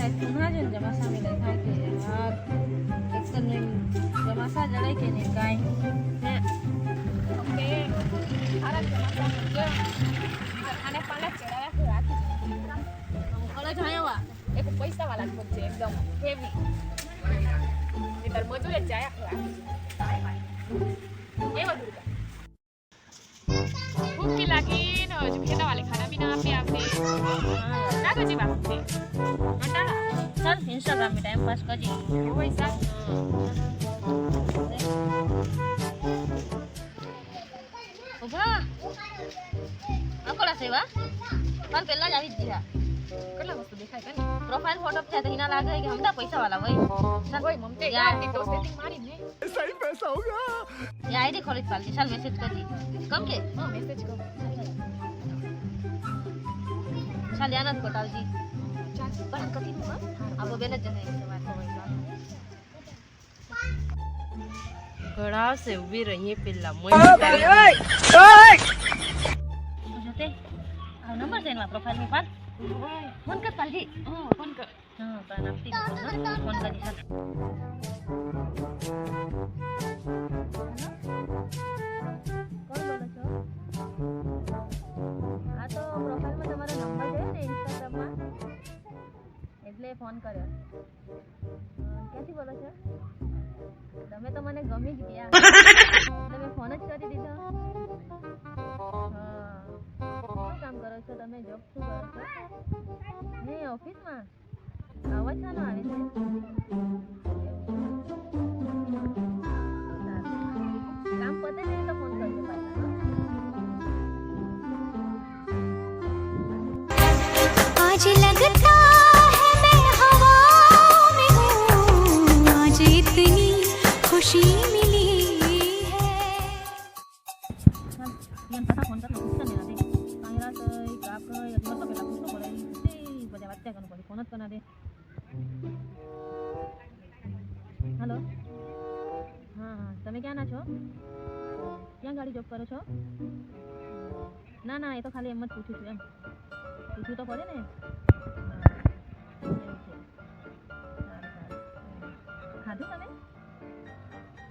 Side ના છે ને જમાસા મેં થાય કે યાર એક તો નહીં જમાસા જડાય કે નહીં કાંઈ. હે કે આરા જમાતા મુકે આને પાલા ચડાયા છે. રાખી અરે જાયવા એક પૈસા વાળા જ છે, એકદમ હેવી નહીતર મજૂરે જાય ઇન્સ્ટાગ્રામ में टाइम पास करजी પૈસા ઉભા અકોલા સેવા પણ પહેલા જ આવી જ ગયા કેટલા વસ્તુ દેખાય કે ને પ્રોફાઇલ ફોટો છે તો હિના લાગે કે હમદા પૈસા વાલા વઈ ઓય મમતે યાર. યાર ની તો સેટિંગ મારી ને ये आईडी खोलित पालती चल मैसेज कर दी कम के હા મેસેજ કરો चल याना कोटाल जी Parang katino ba? Abo bela dyan ઊભી રહીએ પેલા મોય ઓય! ઓય જોતે આ નંબર છે એના પ્રોફાઇલની ફોન કર પાલજી હા ફોન કર. હા તાન આપતી ફોન કરી એટલે ફોન કર્યો. ક્યાંથી બોલો છો? તમે તો મને ગમી જ ગયા. તમે ફોન જ કરી દીધો. શું કામ કરો છો તમે? જોબ શું કરો છો? ઓફિસમાં? અવાજ શાનો આવે છે? Ng isa nila din. Ang ira sa ikap ko, yung mga pagkala ko ko lang kasi pada baca kan ko phone ko na de. Hello હા હા તમે ક્યાંના છો ક્યાં ગાડી જોબ કરો છો ના ના એ તો ખાલી એમ જ પૂછું છું એમ પૂછવું તો પડે ને હા. ખાધું તમે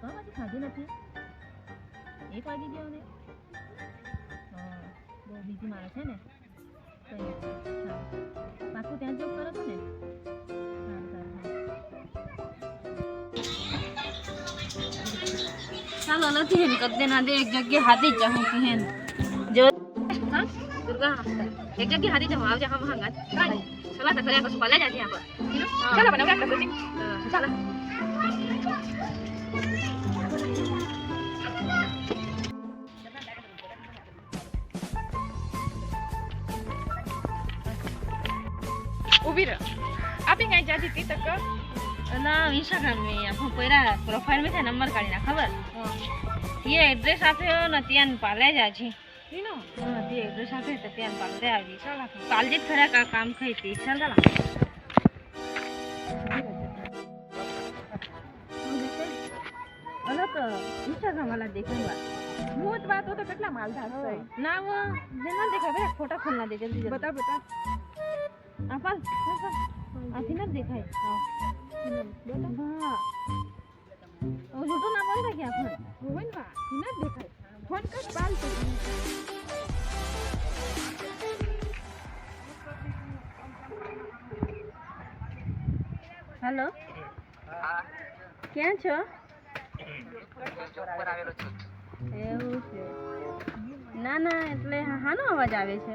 કામ હજી ખાધું નથી એક વાગી ગયો ને હા બીજી માણસ છે ને કંઈ નથી. સારું પાકું ત્યાં જોબ કરો છો ને સારું સારું હા ચાલો નથી હેન કદ દેના દે એક જગ્યાએ હાથી જ જાઉં છું હેન જો હા દુર્ગા એક જગ્યાએ હાથી જાઉં આવજે હમ હંગાત ચલા તો કર્યા કશું ભલે જાજે આપણે ચાલો પણ હવે આપણે પછી ચાલો ઊભી રહો. આપી કાંઈ જાતી તી તક ના ઇન્સ્ટાગ્રામ મેં આપણું પહેલા પ્રોફાઇલ મેં નંબર કાઢી ના ખબર? એ એડ્રેસ આપ્યો ને ત્યાં પાલે જ આજે. તે એડ્રેસ આપ્યો તો ત્યાં પાલે આવી. ચાલ કાલ જ ખરા કામ ખાઈ હતી ચાલ ચાલ અલગ ઇન્સ્ટાગ્રામ વાળા દેખાડવા હું જ વાત તો કેટલા માલધાર ના જેના દેખાય ખોટા ફોન ના દે જલ્દી બતા બતા આ પાલ પાલ પાલ આથી નથી દેખાય. હા. ઓ જૂઠું ના બોલ કે ફોન હોય ને વા ના જ દેખાય ફોન? કર બાલ તો. હેલો? ક્યાં છો. એવું છે. ના ના એટલે હાનો અવાજ આવે છે.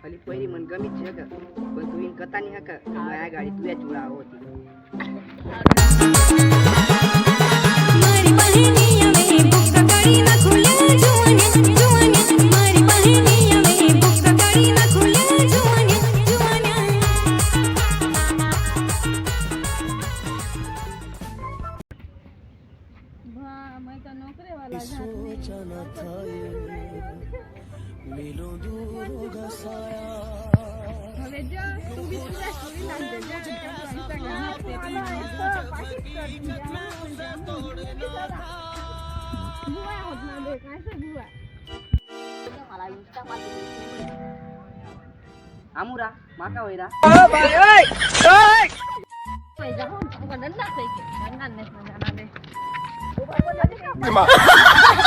ખાલી પહેરી મને ગમી છે કે પણ તું એને કતા નહીં હકે આ ગાડી તું એ જોડાવો હતી. મારી બહેનિયા सोचना था ये मिलो दूरों का साया Amura, maka Bukan dendak sih, jangan deh, jangan deh. 我我我